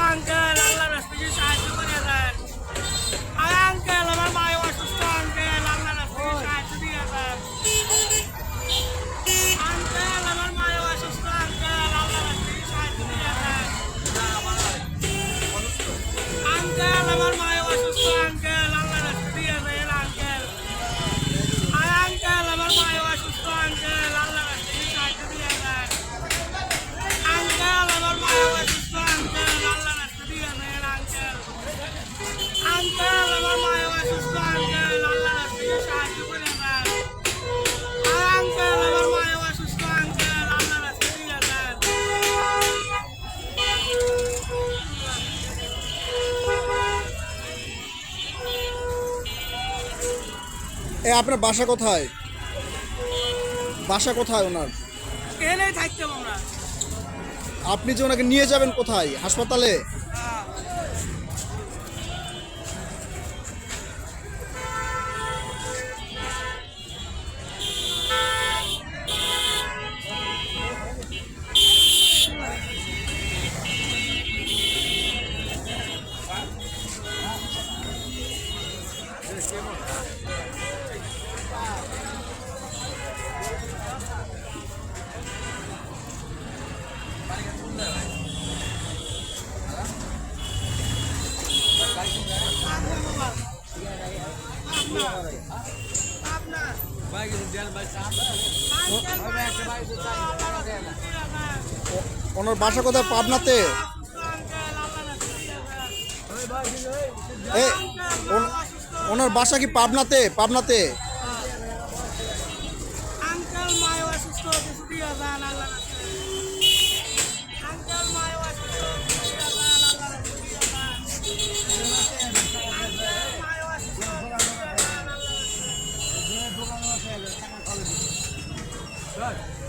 longer. এ আপনার বাসা কোথায়? বাসা কোথায় ওনার? আপনি যে ওনাকে নিয়ে যাবেন কোথায়? হাসপাতালে? ওনার বাসা কোথায়? পাবনাতে? ওনার বাসা কি পাবনাতে? পাবনাতে?